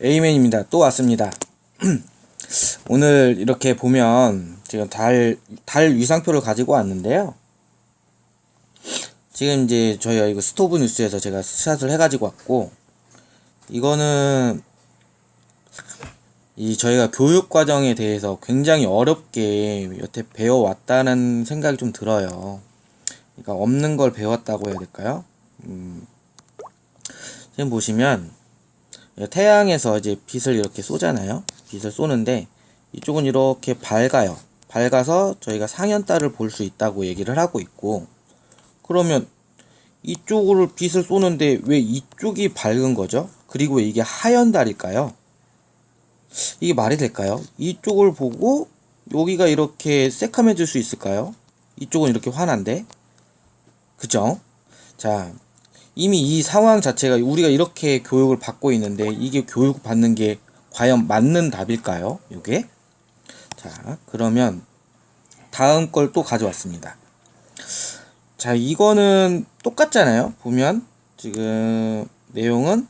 에이맨입니다. 또 왔습니다. 오늘 이렇게 보면 지금 달, 달 위상표를 가지고 왔는데요. 지금 이제 저희가 이거 스토브 뉴스에서 제가 샷을 해가지고 왔고, 이거는 이 저희가 교육 과정에 대해서 굉장히 어렵게 여태 배워왔다는 생각이 좀 들어요. 그러니까 없는 걸 배웠다고 해야 될까요? 음, 지금 보시면 태양에서 이제 빛을 이렇게 쏘잖아요. 빛을 쏘는데 이쪽은 이렇게 밝아요. 밝아서 저희가 상현달을 볼수 있다고 얘기를 하고 있고 그러면 이쪽으로 빛을 쏘는데 왜 이쪽이 밝은 거죠? 그리고 왜 이게 하연달일까요? 이게 말이 될까요? 이쪽을 보고 여기가 이렇게 새카매질 수 있을까요? 이쪽은 이렇게 환한데 그죠? 자 이미 이 상황 자체가 우리가 이렇게 교육을 받고 있는데 이게 교육 받는 게 과연 맞는 답일까요? 이게 자 그러면 다음 걸 또 가져왔습니다. 자 이거는 똑같잖아요. 보면 지금 내용은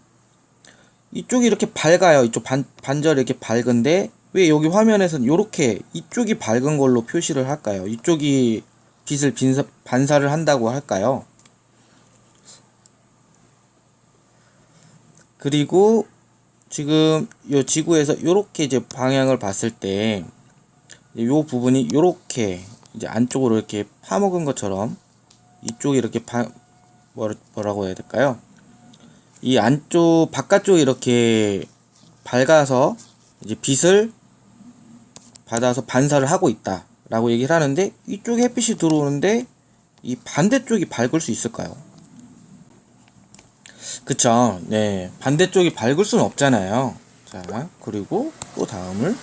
이쪽이 이렇게 밝아요. 이쪽 반, 반절이 이렇게 밝은데 왜 여기 화면에서는 이렇게 이쪽이 밝은 걸로 표시를 할까요? 이쪽이 빛을 빈사, 반사를 한다고 할까요? 그리고 지금 이 지구에서 이렇게 이제 방향을 봤을 때이 부분이 이렇게 이제 안쪽으로 이렇게 파먹은 것처럼 이쪽이 이렇게 파, 뭐라고 해야 될까요? 이 안쪽 바깥쪽이 이렇게 밝아서 이제 빛을 받아서 반사를 하고 있다라고 얘기를 하는데 이쪽에 햇빛이 들어오는데 이 반대쪽이 밝을 수 있을까요? 그쵸. 네. 반대쪽이 밝을 수는 없잖아요. 자, 그리고 또 다음을.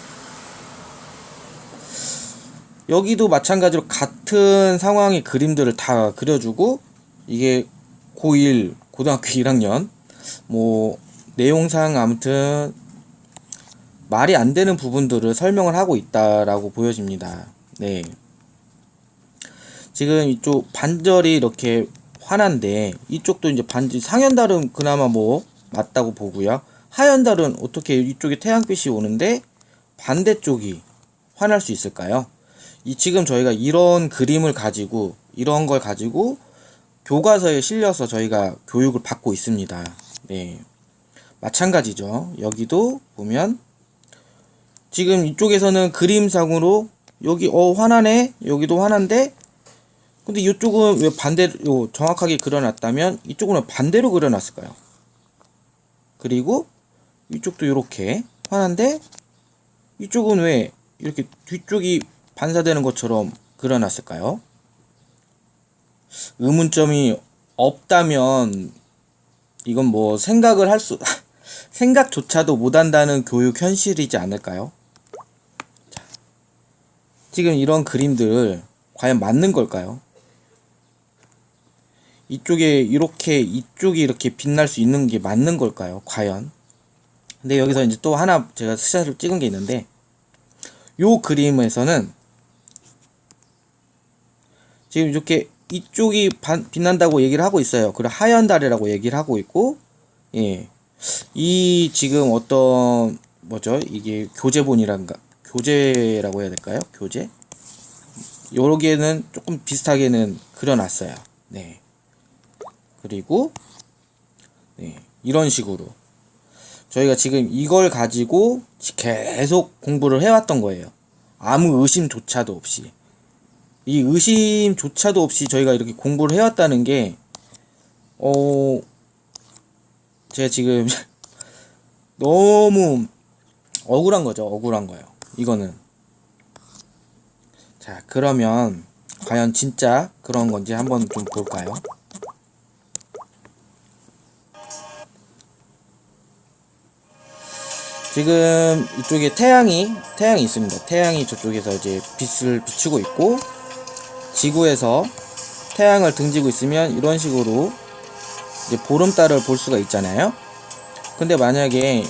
여기도 마찬가지로 같은 상황의 그림들을 다 그려주고, 이게 고1, 고등학교 1학년, 뭐, 내용상 아무튼, 말이 안 되는 부분들을 설명을 하고 있다라고 보여집니다. 네. 지금 이쪽 반절이 이렇게 환한데 이쪽도 이제 반지 상현달은 그나마 뭐 맞다고 보고요. 하현달은 어떻게 이쪽에 태양빛이 오는데 반대쪽이 환할 수 있을까요? 이 지금 저희가 이런 그림을 가지고 이런 걸 가지고 교과서에 실려서 저희가 교육을 받고 있습니다. 네. 마찬가지죠. 여기도 보면 지금 이쪽에서는 그림상으로 여기 어 환하네 여기도 환한데 근데 이쪽은 왜 반대로 정확하게 그려놨다면 이쪽은 왜 반대로 그려놨을까요? 그리고 이쪽도 이렇게 환한데 이쪽은 왜 이렇게 뒤쪽이 반사되는 것처럼 그려놨을까요? 의문점이 없다면 이건 뭐 생각을 할 수 생각조차도 못한다는 교육 현실이지 않을까요? 자, 지금 이런 그림들 과연 맞는 걸까요? 이쪽에 이렇게 이쪽이 이렇게 빛날 수 있는 게 맞는 걸까요? 과연? 근데 여기서 이제 또 하나 제가 스샷을 찍은 게 있는데 요 그림에서는 지금 이렇게 이쪽이 반, 빛난다고 얘기를 하고 있어요. 그리고 하얀 달이라고 얘기를 하고 있고 예. 이 지금 어떤 뭐죠? 이게 교재본이란가 교재라고 해야 될까요? 교재? 여기에는 조금 비슷하게는 그려놨어요. 네. 그리고 네, 이런 식으로 저희가 지금 이걸 가지고 계속 공부를 해왔던 거예요. 아무 의심조차도 없이. 이 의심조차도 없이 저희가 이렇게 공부를 해왔다는 게, 어, 제가 지금 너무 억울한 거죠. 억울한 거예요. 이거는. 자, 그러면 과연 진짜 그런 건지 한번 좀 볼까요? 지금 이쪽에 태양이 태양이 있습니다. 태양이 저쪽에서 이제 빛을 비추고 있고 지구에서 태양을 등지고 있으면 이런 식으로 이제 보름달을 볼 수가 있잖아요. 근데 만약에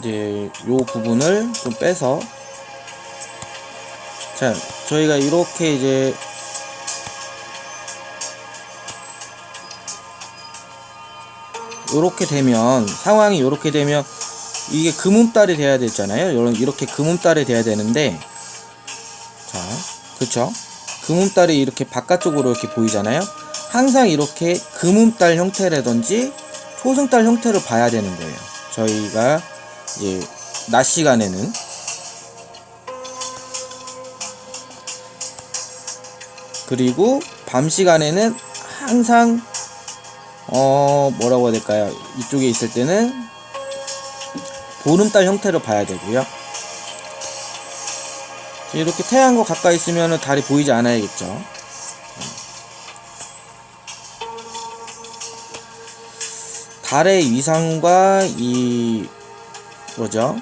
이제 요 부분을 좀 빼서 자 저희가 이렇게 이제 이렇게 되면 상황이 이렇게 되면 이게 금음달이 돼야 되잖아요. 이런 이렇게 금음달이 돼야 되는데 자, 그쵸? 금음달이 이렇게 바깥쪽으로 이렇게 보이잖아요. 항상 이렇게 금음달 형태라든지 초승달 형태를 봐야 되는 거예요. 저희가 이제 낮 시간에는 그리고 밤 시간에는 항상 어 뭐라고 해야 될까요? 이쪽에 있을 때는 보름달 형태로 봐야 되고요. 이렇게 태양과 가까이 있으면 달이 보이지 않아야겠죠. 달의 위상과 이 뭐죠?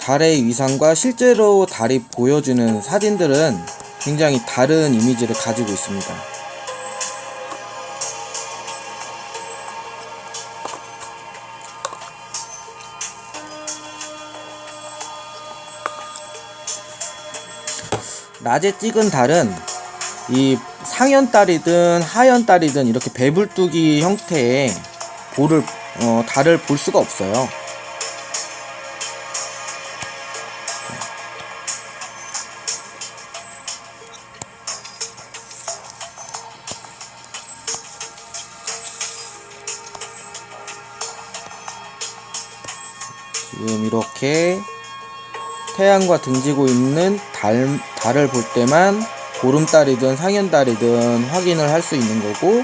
달의 위상과 실제로 달이 보여주는 사진들은 굉장히 다른 이미지를 가지고 있습니다. 낮에 찍은 달은 이 상현달이든 하현달이든 이렇게 배불뚝이 형태의 볼을 어, 달을 볼 수가 없어요. 지금 이렇게 태양과 등지고 있는 달, 달을 볼 때만 보름달이든 상현달이든 확인을 할 수 있는 거고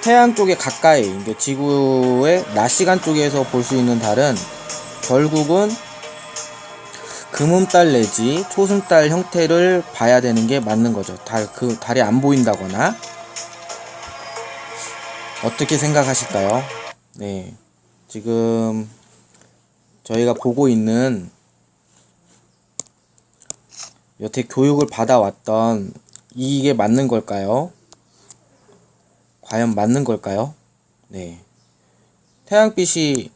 태양 쪽에 가까이 지구의 낮 시간 쪽에서 볼 수 있는 달은 결국은 금음달 내지 초승달 형태를 봐야 되는 게 맞는 거죠. 달, 그, 달이 안 보인다거나. 어떻게 생각하실까요? 네. 지금 저희가 보고 있는 여태 교육을 받아왔던 이게 맞는 걸까요? 과연 맞는 걸까요? 네. 태양빛이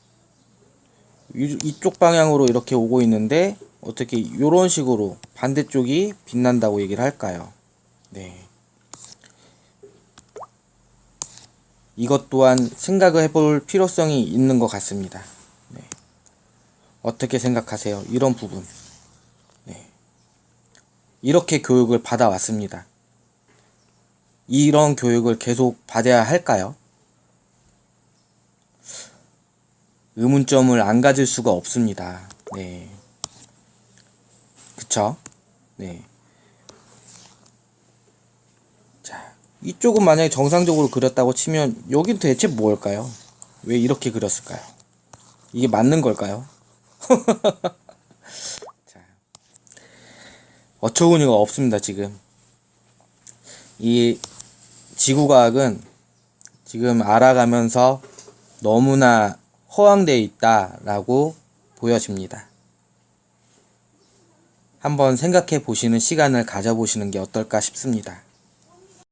이- 이쪽 방향으로 이렇게 오고 있는데 어떻게 이런 식으로 반대쪽이 빛난다고 얘기를 할까요? 네. 이것 또한 생각을 해볼 필요성이 있는 것 같습니다. 네. 어떻게 생각하세요? 이런 부분. 네. 이렇게 교육을 받아왔습니다. 이런 교육을 계속 받아야 할까요? 의문점을 안 가질 수가 없습니다. 네. 그쵸? 네. 자, 이쪽은 만약에 정상적으로 그렸다고 치면 여긴 대체 뭘까요? 왜 이렇게 그렸을까요? 이게 맞는 걸까요? 자, 어처구니가 없습니다, 지금. 이 지구과학은 지금 알아가면서 너무나 허황되어 있다라고 보여집니다. 한번 생각해 보시는 시간을 가져보시는 게 어떨까 싶습니다.